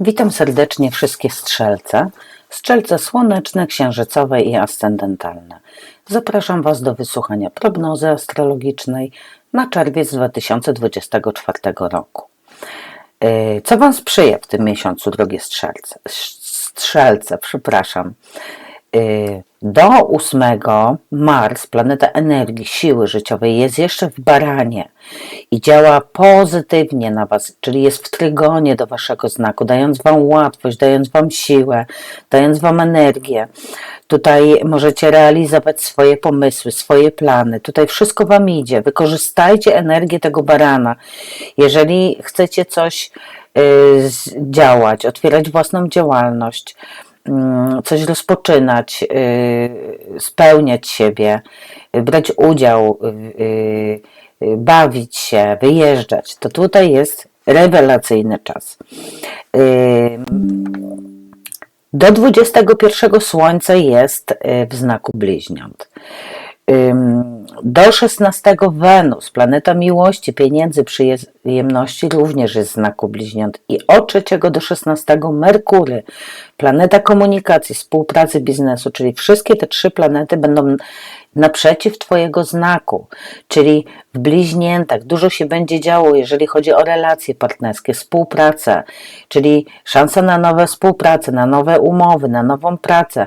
Witam serdecznie wszystkie strzelce, strzelce słoneczne, księżycowe i ascendentalne. Zapraszam Was do wysłuchania prognozy astrologicznej na czerwiec 2024 roku. Yy, Co Wam sprzyja w tym miesiącu, drogie strzelce? Strzelce, przepraszam. Yy, Do 8 Mars, planeta energii, siły życiowej, jest jeszcze w baranie i działa pozytywnie na Was, czyli jest w trygonie do Waszego znaku, dając Wam łatwość, dając Wam siłę, dając Wam energię. Tutaj możecie realizować swoje pomysły, swoje plany. Tutaj wszystko Wam idzie. Wykorzystajcie energię tego barana. Jeżeli chcecie coś y, z- działać, otwierać własną działalność, mm, coś rozpoczynać, y, spełniać siebie, brać udział, y, bawić się, wyjeżdżać, to tutaj jest rewelacyjny czas. Y, Do 21 Słońce jest y, w znaku bliźniąt. Do 16 Wenus, planeta miłości, pieniędzy, przyjemności, również jest w znaku bliźniąt. I od 3 do 16 Merkury, planeta komunikacji, współpracy, biznesu, czyli wszystkie te trzy planety będą naprzeciw Twojego znaku, czyli w bliźniętach. Dużo się będzie działo, jeżeli chodzi o relacje partnerskie, współpracę, czyli szansa na nowe współpracę, na nowe umowy, na nową pracę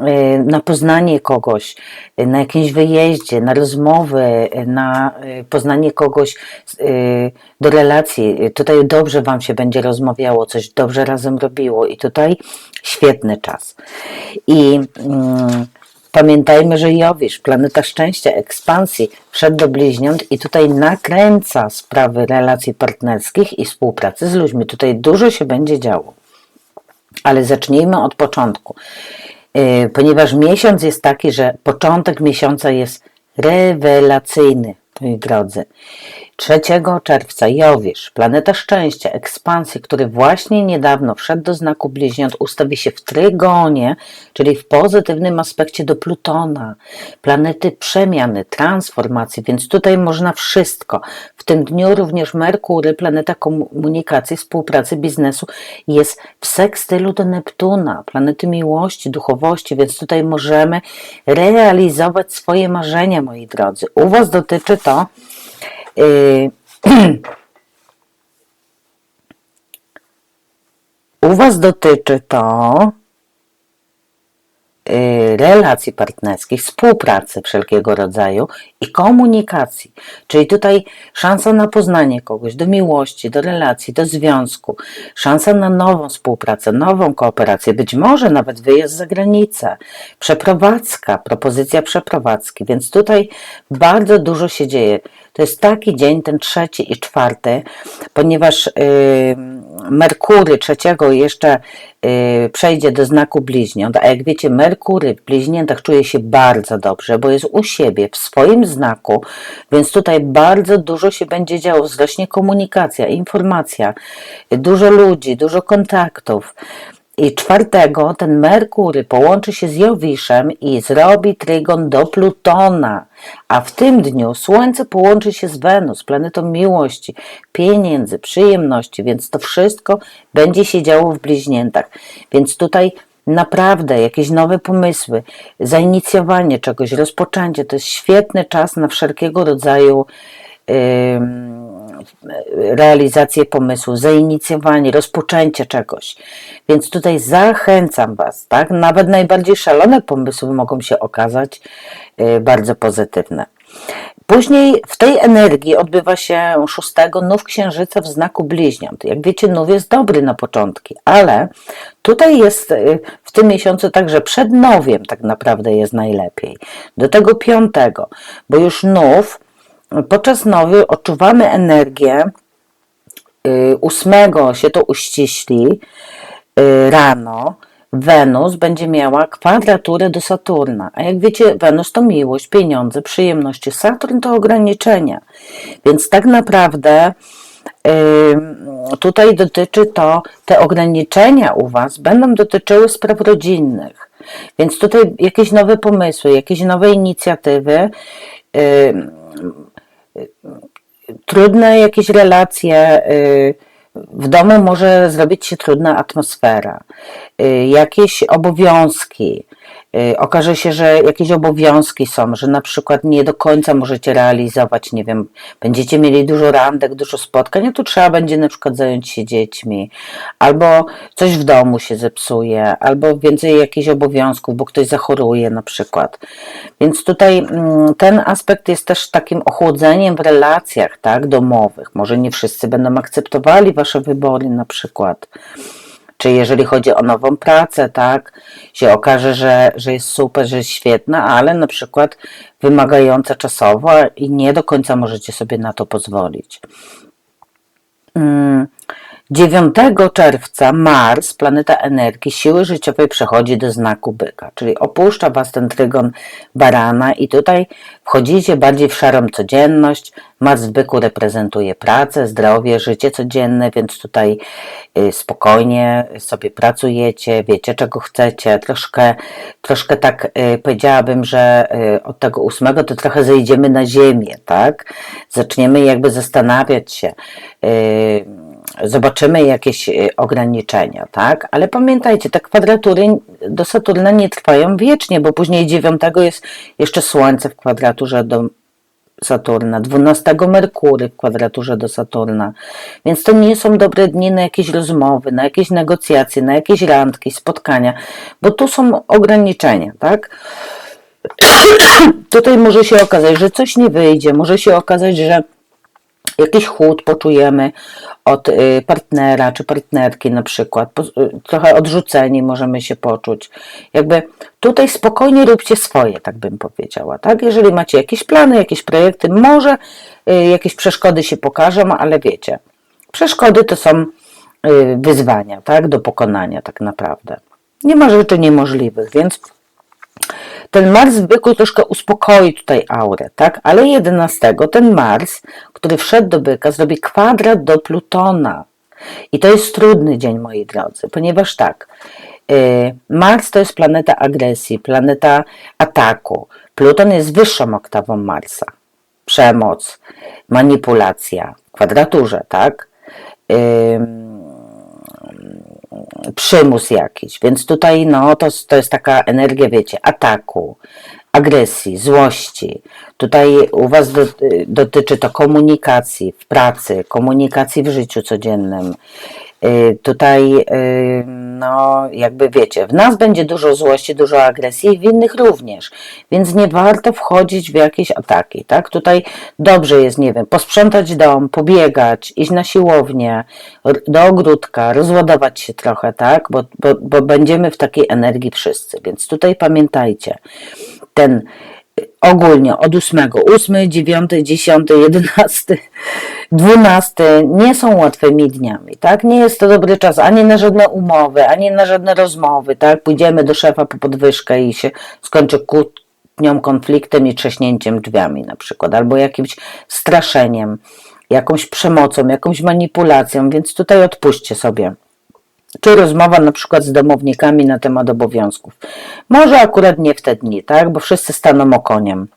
y, na poznanie kogoś, y, na jakimś wyjeździe, na rozmowy, y, na poznanie kogoś do relacji. Tutaj dobrze Wam się będzie rozmawiało, coś dobrze razem robiło i tutaj świetny czas. I mm, pamiętajmy, że Jowisz, planeta szczęścia, ekspansji, wszedł do bliźniąt i tutaj nakręca sprawy relacji partnerskich i współpracy z ludźmi. Tutaj dużo się będzie działo. Ale zacznijmy od początku. Yy, ponieważ miesiąc jest taki, że początek miesiąca jest rewelacyjny, moi drodzy. 3 czerwca Jowisz, planeta szczęścia, ekspansji, który właśnie niedawno wszedł do znaku bliźniąt, ustawi się w trygonie, czyli w pozytywnym aspekcie do Plutona, planety przemiany, transformacji, więc tutaj można wszystko. W tym dniu również Merkury, planeta komunikacji, współpracy, biznesu, jest w sekstylu do Neptuna, planety miłości, duchowości, więc tutaj możemy realizować swoje marzenia, moi drodzy. U Was dotyczy to yy, u Was dotyczy to y, relacji partnerskich, współpracy wszelkiego rodzaju i komunikacji. Czyli tutaj szansa na poznanie kogoś, do miłości, do relacji, do związku, szansa na nową współpracę, nową kooperację, być może nawet wyjazd za granicę, przeprowadzka, propozycja przeprowadzki, więc tutaj bardzo dużo się dzieje. To jest taki dzień, ten trzeci i czwarty, ponieważ yy, Merkury trzeciego jeszcze yy, przejdzie do znaku bliźniąt, a jak wiecie, Merkury w bliźniętach czuje się bardzo dobrze, bo jest u siebie, w swoim znaku, więc tutaj bardzo dużo się będzie działo, wzrośnie komunikacja, informacja, dużo ludzi, dużo kontaktów. I czwartego ten Merkury połączy się z Jowiszem i zrobi trygon do Plutona. A w tym dniu Słońce połączy się z Wenus, planetą miłości, pieniędzy, przyjemności, więc to wszystko będzie się działo w bliźniętach. Więc tutaj naprawdę jakieś nowe pomysły, zainicjowanie czegoś, rozpoczęcie to jest świetny czas na wszelkiego rodzaju. ym, realizację pomysłu, zainicjowanie, rozpoczęcie czegoś. Więc tutaj zachęcam Was, tak? Nawet najbardziej szalone pomysły mogą się okazać y, bardzo pozytywne. Później w tej energii odbywa się szóstego nów księżyca w znaku bliźniąt. Jak wiecie, nów jest dobry na początki, ale tutaj jest y, w tym miesiącu także przed nowiem tak naprawdę jest najlepiej. Do tego piątego, bo już nów podczas nowy odczuwamy energię. y, Ósmego się to uściśli y, rano. Wenus będzie miała kwadraturę do Saturna. A jak wiecie, Wenus to miłość, pieniądze, przyjemności. Saturn to ograniczenia. Więc tak naprawdę y, tutaj dotyczy to, te ograniczenia u Was będą dotyczyły spraw rodzinnych. Więc tutaj jakieś nowe pomysły, jakieś nowe inicjatywy. Trudne jakieś relacje y, w domu może zrobić się trudna atmosfera, y, jakieś obowiązki. Y, Okaże się, że jakieś obowiązki są, że na przykład nie do końca możecie realizować, nie wiem, będziecie mieli dużo randek, dużo spotkań, a tu trzeba będzie na przykład zająć się dziećmi, albo coś w domu się zepsuje, albo więcej jakichś obowiązków, bo ktoś zachoruje na przykład. Więc tutaj mm, ten aspekt jest też takim ochłodzeniem w relacjach, tak, domowych. Może nie wszyscy będą akceptowali wasze wybory na przykład. Czy jeżeli chodzi o nową pracę, tak, się okaże, że, że jest super, że jest świetna, ale na przykład wymagająca czasowo i nie do końca możecie sobie na to pozwolić. Mm, 9 czerwca Mars, planeta energii, siły życiowej przechodzi do znaku byka, czyli opuszcza Was ten trygon barana i tutaj wchodzicie bardziej w szarą codzienność. Mars w byku reprezentuje pracę, zdrowie, życie codzienne, więc tutaj y, spokojnie sobie pracujecie, wiecie czego chcecie. Troszkę, troszkę tak y, powiedziałabym, że y, od tego ósmego to trochę zejdziemy na ziemię, tak? Zaczniemy jakby zastanawiać się. Zobaczymy jakieś y, ograniczenia, tak? Ale pamiętajcie, te kwadratury do Saturna nie trwają wiecznie, bo później 9 jest jeszcze Słońce w kwadraturze do Saturna, 12 Merkury w kwadraturze do Saturna. Więc to nie są dobre dni na jakieś rozmowy, na jakieś negocjacje, na jakieś randki, spotkania, bo tu są ograniczenia, tak? Tutaj może się okazać, że coś nie wyjdzie, może się okazać, że jakiś chłód poczujemy od y, partnera czy partnerki na przykład, y, trochę odrzuceni możemy się poczuć. Jakby tutaj spokojnie róbcie swoje, tak bym powiedziała, tak? Jeżeli macie jakieś plany, jakieś projekty, może y, jakieś przeszkody się pokażą, ale wiecie, przeszkody to są wyzwania, tak? Do pokonania tak naprawdę. Nie ma rzeczy niemożliwych, więc ten Mars w byku troszkę uspokoi tutaj aurę, tak? Ale 11 ten Mars, który wszedł do byka, zrobi kwadrat do Plutona. I to jest trudny dzień, moi drodzy, ponieważ tak, y, Mars to jest planeta agresji, planeta ataku. Pluton jest wyższą oktawą Marsa. Przemoc, manipulacja w kwadraturze, tak? Ym, przymus jakiś. Więc tutaj no, to, to jest taka energia, wiecie, ataku, agresji, złości. Tutaj u Was do, dotyczy to komunikacji w pracy, komunikacji w życiu codziennym. Y, Tutaj, y, no, jakby wiecie, w nas będzie dużo złości, dużo agresji w innych również, więc nie warto wchodzić w jakieś ataki, tak? Tutaj dobrze jest, nie wiem, posprzątać dom, pobiegać, iść na siłownię, do ogródka, rozładować się trochę, tak? Bo, bo, bo będziemy w takiej energii wszyscy, więc tutaj pamiętajcie, ten ogólnie od 8, 8, 9, 10, 11, 12 nie są łatwymi dniami, tak? Nie jest to dobry czas ani na żadne umowy, ani na żadne rozmowy, tak? Pójdziemy do szefa po podwyżkę i się skończy kłótnią, konfliktem i trzaśnięciem drzwiami na przykład, albo jakimś straszeniem, jakąś przemocą, jakąś manipulacją, więc tutaj odpuśćcie sobie czy rozmowa na przykład z domownikami na temat obowiązków. Może akurat nie w te dni, tak? Bo wszyscy staną okoniem.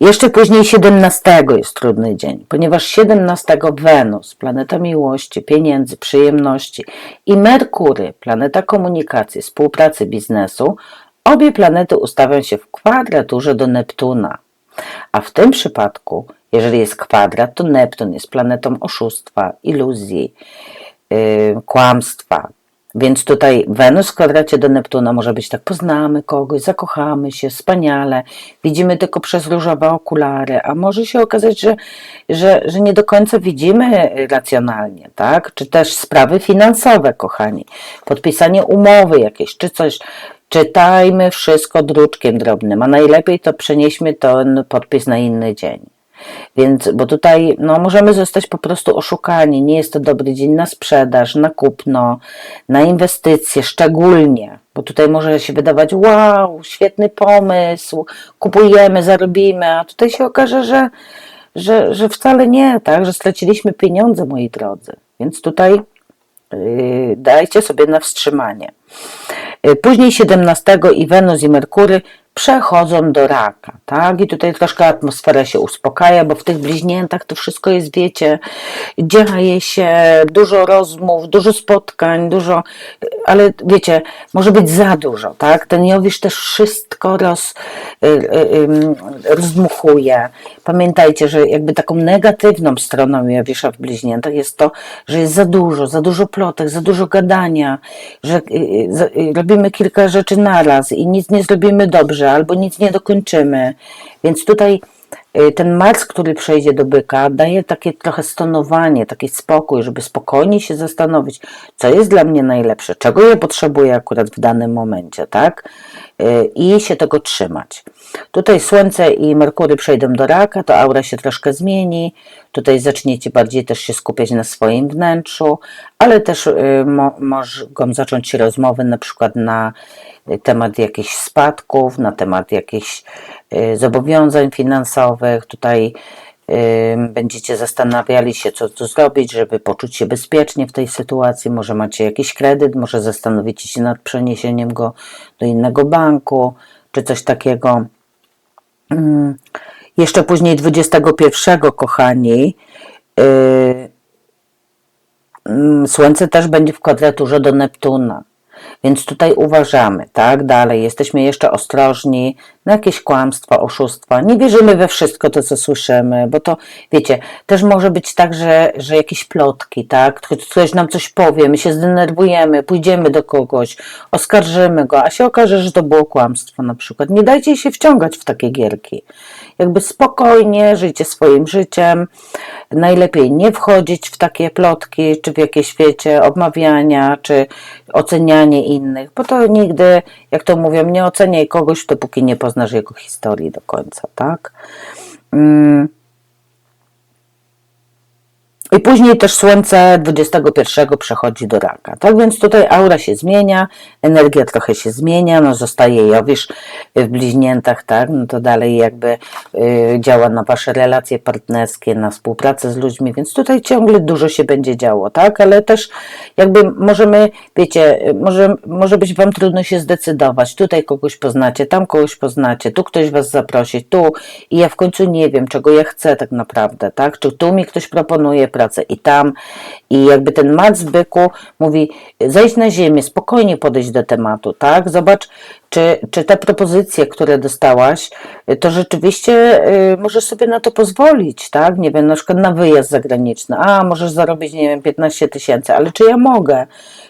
Jeszcze później 17 jest trudny dzień, ponieważ 17 Wenus, planeta miłości, pieniędzy, przyjemności i Merkury, planeta komunikacji, współpracy, biznesu, obie planety ustawią się w kwadraturze do Neptuna. A w tym przypadku, jeżeli jest kwadrat, to Neptun jest planetą oszustwa, iluzji, yy, kłamstwa. Więc tutaj Wenus w kwadracie do Neptuna może być tak, poznamy kogoś, zakochamy się, wspaniale, widzimy tylko przez różowe okulary, a może się okazać, że, że, że nie do końca widzimy racjonalnie, tak? Czy też sprawy finansowe, kochani, podpisanie umowy jakieś, czy coś. Czytajmy wszystko druczkiem drobnym, a najlepiej to przenieśmy ten podpis na inny dzień. Więc, bo tutaj no, możemy zostać po prostu oszukani. Nie jest to dobry dzień na sprzedaż, na kupno, na inwestycje, szczególnie, bo tutaj może się wydawać, wow, świetny pomysł, kupujemy, zarobimy, a tutaj się okaże, że, że, że wcale nie, tak, że straciliśmy pieniądze, moi drodzy. Więc tutaj yy, dajcie sobie na wstrzymanie. Yy, Później 17 i Wenus i Merkury przechodzą do raka, tak? I tutaj troszkę atmosfera się uspokaja, bo w tych bliźniętach to wszystko jest, wiecie, dzieje się dużo rozmów, dużo spotkań, dużo, ale wiecie, może być za dużo, tak? Ten Jowisz też wszystko roz, y, y, rozdmuchuje. Pamiętajcie, że jakby taką negatywną stroną Jowisza w bliźniętach jest to, że jest za dużo, za dużo plotek, za dużo gadania, że y, robimy kilka rzeczy naraz i nic nie zrobimy dobrze, albo nic nie dokończymy. Więc tutaj y, ten Mars, który przejdzie do byka, daje takie trochę stonowanie, taki spokój, żeby spokojnie się zastanowić, co jest dla mnie najlepsze, czego ja potrzebuję akurat w danym momencie, tak? Y, I się tego trzymać. Tutaj Słońce i Merkury przejdą do raka, to aura się troszkę zmieni. Tutaj zaczniecie bardziej też się skupiać na swoim wnętrzu, ale też y, mo, mogą zacząć się rozmowy na przykład na temat jakichś spadków, na temat jakichś y, zobowiązań finansowych. Tutaj y, będziecie zastanawiali się, co tu zrobić, żeby poczuć się bezpiecznie w tej sytuacji. Może macie jakiś kredyt, może zastanowicie się nad przeniesieniem go do innego banku, czy coś takiego. Mm, Jeszcze później 21, kochani, yy, mm, Słońce też będzie w kwadraturze do Neptuna. Więc tutaj uważamy, tak? Dalej, jesteśmy jeszcze ostrożni na jakieś kłamstwa, oszustwa. Nie wierzymy we wszystko to, co słyszymy, bo to, wiecie, też może być tak, że, że jakieś plotki, tak? Ktoś- nam coś powie, my się zdenerwujemy, pójdziemy do kogoś, oskarżymy go, a się okaże, że to było kłamstwo na przykład. Nie dajcie się wciągać w takie gierki. Jakby spokojnie żyjcie swoim życiem. Najlepiej nie wchodzić w takie plotki, czy w jakieś, wiecie, obmawiania, czy ocenianie innych, bo to nigdy, jak to mówią, nie oceniaj kogoś, dopóki nie poznasz jego historii do końca, tak? Mm. I później też Słońce 21 przechodzi do raka. Tak więc tutaj aura się zmienia, energia trochę się zmienia, no zostaje Jowisz w bliźniętach, tak? No to dalej jakby y, działa na wasze relacje partnerskie, na współpracę z ludźmi, więc tutaj ciągle dużo się będzie działo, tak? Ale też jakby możemy, wiecie, może, może być wam trudno się zdecydować. Tutaj kogoś poznacie, tam kogoś poznacie, tu ktoś was zaprosi, tu i ja w końcu nie wiem, czego ja chcę tak naprawdę, tak? Czy tu mi ktoś proponuje pracę i tam i jakby ten mat z byku mówi zejść na ziemię, spokojnie podejść do tematu, tak? Zobacz, czy, czy te propozycje, które dostałaś, to rzeczywiście y, możesz sobie na to pozwolić, tak? Nie wiem, na przykład na wyjazd zagraniczny. A, możesz zarobić, nie wiem, 15 tysięcy, ale czy ja mogę?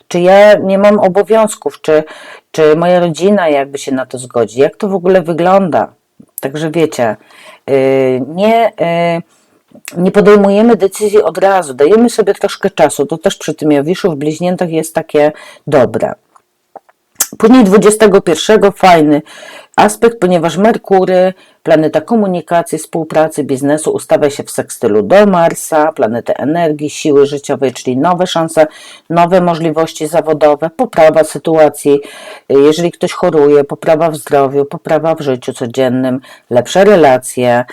Czy ja nie mam obowiązków? Czy, czy moja rodzina jakby się na to zgodzi? Jak to w ogóle wygląda? Także wiecie, y, nie, y, nie podejmujemy decyzji od razu, dajemy sobie troszkę czasu. To też przy tym Jowiszu w bliźniętach jest takie dobre. Później 21 fajny aspekt, ponieważ Merkury, planeta komunikacji, współpracy, biznesu, ustawia się w sekstylu do Marsa, planety energii, siły życiowej, czyli nowe szanse, nowe możliwości zawodowe, poprawa sytuacji, jeżeli ktoś choruje, poprawa w zdrowiu, poprawa w życiu codziennym, lepsze relacje,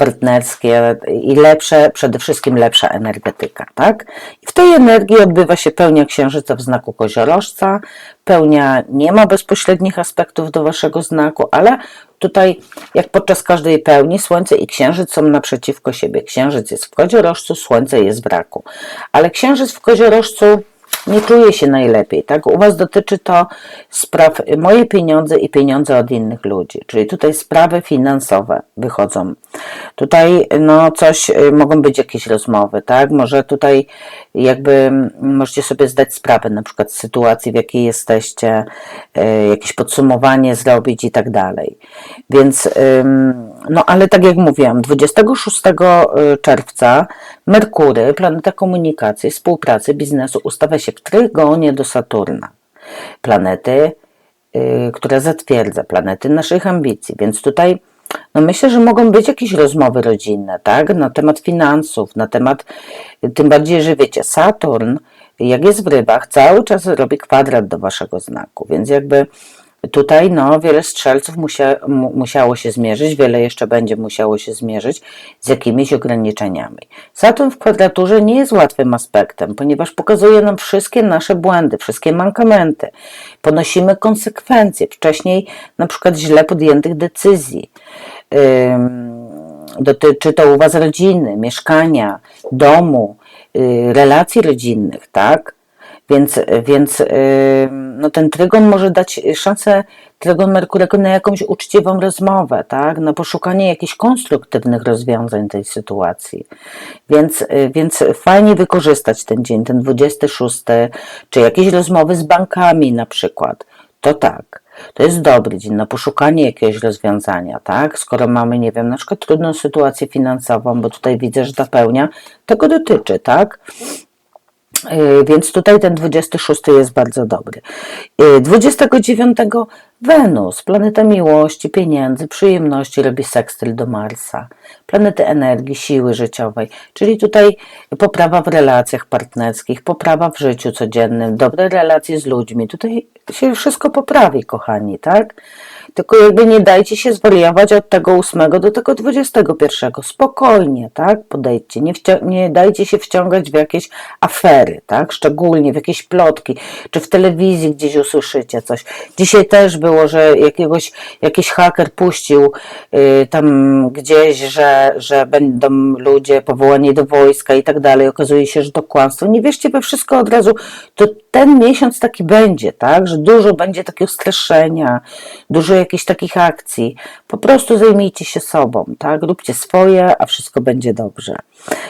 partnerskie i lepsze, przede wszystkim lepsza energetyka, tak? I w tej energii odbywa się pełnia księżyca w znaku koziorożca. Pełnia nie ma bezpośrednich aspektów do waszego znaku, ale tutaj, jak podczas każdej pełni, Słońce i Księżyc są naprzeciwko siebie. Księżyc jest w koziorożcu, Słońce jest w raku. Ale Księżyc w koziorożcu nie czuje się najlepiej, tak? U Was dotyczy to spraw moje pieniądze i pieniądze od innych ludzi, czyli tutaj sprawy finansowe wychodzą. Tutaj no coś, y, mogą być jakieś rozmowy, tak? Może tutaj jakby możecie sobie zdać sprawę na przykład z sytuacji, w jakiej jesteście, y, jakieś podsumowanie zrobić i tak dalej. Więc ym, no ale tak jak mówiłam, 26 czerwca Merkury, planeta komunikacji, współpracy, biznesu, ustawia się w trygonie do Saturna. Planety, y, która zatwierdza, planety naszych ambicji. Więc tutaj no myślę, że mogą być jakieś rozmowy rodzinne, tak? Na temat finansów, na temat, tym bardziej, że wiecie, Saturn, jak jest w rybach, cały czas robi kwadrat do waszego znaku, więc jakby tutaj no, wiele strzelców musia, mu, musiało się zmierzyć, wiele jeszcze będzie musiało się zmierzyć z jakimiś ograniczeniami. Saturn w kwadraturze nie jest łatwym aspektem, ponieważ pokazuje nam wszystkie nasze błędy, wszystkie mankamenty. Ponosimy konsekwencje wcześniej na przykład źle podjętych decyzji. Dotyczy to u Was rodziny, mieszkania, domu, y, relacji rodzinnych, tak? Więc, więc y, no ten trygon może dać szansę, trygon Merkurego na jakąś uczciwą rozmowę, tak? na poszukanie jakichś konstruktywnych rozwiązań tej sytuacji. Więc, y, więc fajnie wykorzystać ten dzień, ten 26, czy jakieś rozmowy z bankami na przykład. To tak. To jest dobry dzień na poszukanie jakiegoś rozwiązania, tak? Skoro mamy, nie wiem, na przykład trudną sytuację finansową, bo tutaj widzę, że ta pełnia tego dotyczy, tak? Yy, Więc tutaj ten 26 jest bardzo dobry. Yy, 29 Wenus, planeta miłości, pieniędzy, przyjemności, robi sekstyl do Marsa. Planety energii, siły życiowej, czyli tutaj poprawa w relacjach partnerskich, poprawa w życiu codziennym, dobre relacje z ludźmi. Tutaj się wszystko poprawi, kochani, tak? Tylko jakby nie dajcie się zwariować od tego 8 do tego 21. Spokojnie, tak? Podejdźcie. Nie, nie dajcie się wciągać w jakieś afery, tak? Szczególnie w jakieś plotki, czy w telewizji gdzieś usłyszycie coś. Dzisiaj też było, że jakiegoś, jakiś haker puścił y, tam gdzieś, że, że będą ludzie powołani do wojska i tak dalej. Okazuje się, że to kłamstwo. Nie wierzcie we wszystko od razu. To ten miesiąc taki będzie, tak? Że dużo będzie takiego straszenia, dużo jakichś takich akcji. Po prostu zajmijcie się sobą, tak? Róbcie swoje, a wszystko będzie dobrze.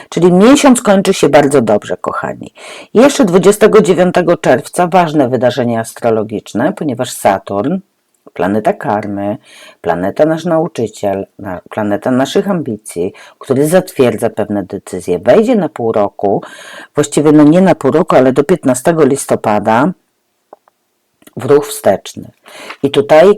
Czyli miesiąc kończy się bardzo dobrze, kochani. Jeszcze 29 czerwca ważne wydarzenie astrologiczne, ponieważ Saturn, planeta karmy, planeta nasz nauczyciel, na- planeta naszych ambicji, który zatwierdza pewne decyzje, wejdzie na pół roku, właściwie no nie na pół roku, ale do 15 listopada w ruch wsteczny. I tutaj,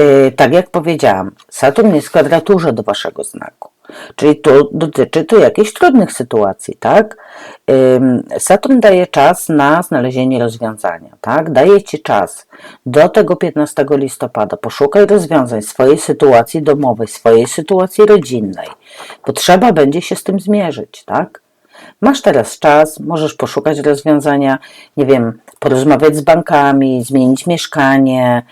y, tak jak powiedziałam, Saturn jest w kwadraturze do waszego znaku. Czyli tu dotyczy to jakichś trudnych sytuacji, tak? Saturn daje czas na znalezienie rozwiązania, tak? Daje ci czas do tego 15 listopada. Poszukaj rozwiązań swojej sytuacji domowej, swojej sytuacji rodzinnej, bo trzeba będzie się z tym zmierzyć, tak? Masz teraz czas, możesz poszukać rozwiązania, nie wiem, porozmawiać z bankami, zmienić mieszkanie,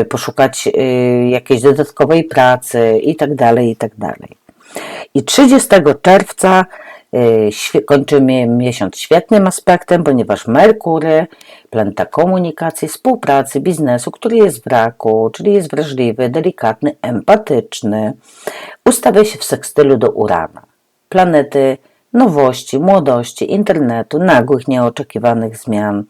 y, poszukać y, jakiejś dodatkowej pracy i tak dalej, i tak dalej. I 30 czerwca świe- kończymy miesiąc świetnym aspektem, ponieważ Merkury, planeta komunikacji, współpracy, biznesu, który jest w raku, czyli jest wrażliwy, delikatny, empatyczny, ustawia się w sekstylu do Urana. Planety nowości, młodości, internetu, nagłych, nieoczekiwanych zmian,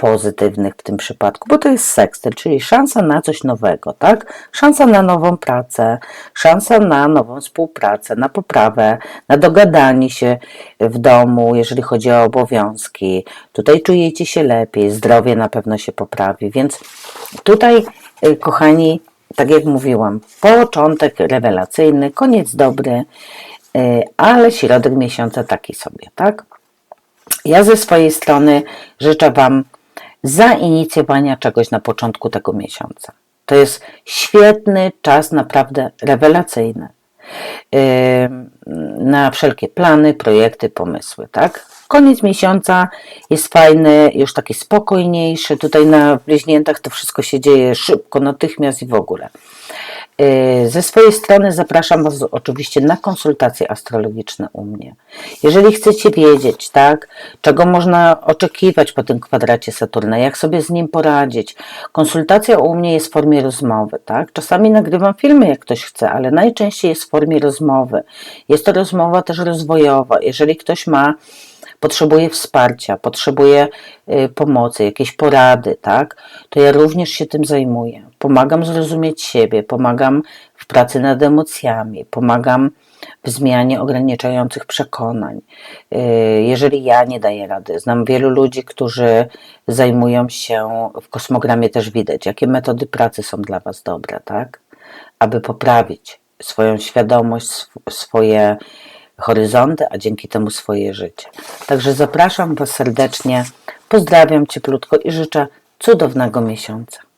pozytywnych w tym przypadku, bo to jest sekstyl, czyli szansa na coś nowego, tak? Szansa na nową pracę, szansa na nową współpracę, na poprawę, na dogadanie się w domu, jeżeli chodzi o obowiązki. Tutaj czujecie się lepiej, zdrowie na pewno się poprawi, więc tutaj, y, kochani, tak jak mówiłam, początek rewelacyjny, koniec dobry, y, ale środek miesiąca taki sobie, tak? Ja ze swojej strony życzę Wam zainicjowania czegoś na początku tego miesiąca. To jest świetny czas, naprawdę rewelacyjny. Na wszelkie plany, projekty, pomysły, tak? Koniec miesiąca jest fajny, już taki spokojniejszy. Tutaj na bliźniętach to wszystko się dzieje szybko, natychmiast i w ogóle. Yy, Ze swojej strony zapraszam Was oczywiście na konsultacje astrologiczne u mnie. Jeżeli chcecie wiedzieć, tak, czego można oczekiwać po tym kwadracie Saturna, jak sobie z nim poradzić, konsultacja u mnie jest w formie rozmowy, tak. Czasami nagrywam filmy, jak ktoś chce, ale najczęściej jest w formie rozmowy. Jest to rozmowa też rozwojowa. Jeżeli ktoś ma potrzebuje wsparcia, potrzebuje y, pomocy, jakiejś porady, tak, to ja również się tym zajmuję. Pomagam zrozumieć siebie, pomagam w pracy nad emocjami, pomagam w zmianie ograniczających przekonań. Y, Jeżeli ja nie daję rady, znam wielu ludzi, którzy zajmują się, w kosmogramie też widać, jakie metody pracy są dla Was dobre, tak, aby poprawić swoją świadomość, sw- swoje horyzonty, a dzięki temu swoje życie. Także zapraszam Was serdecznie, pozdrawiam cieplutko i życzę cudownego miesiąca.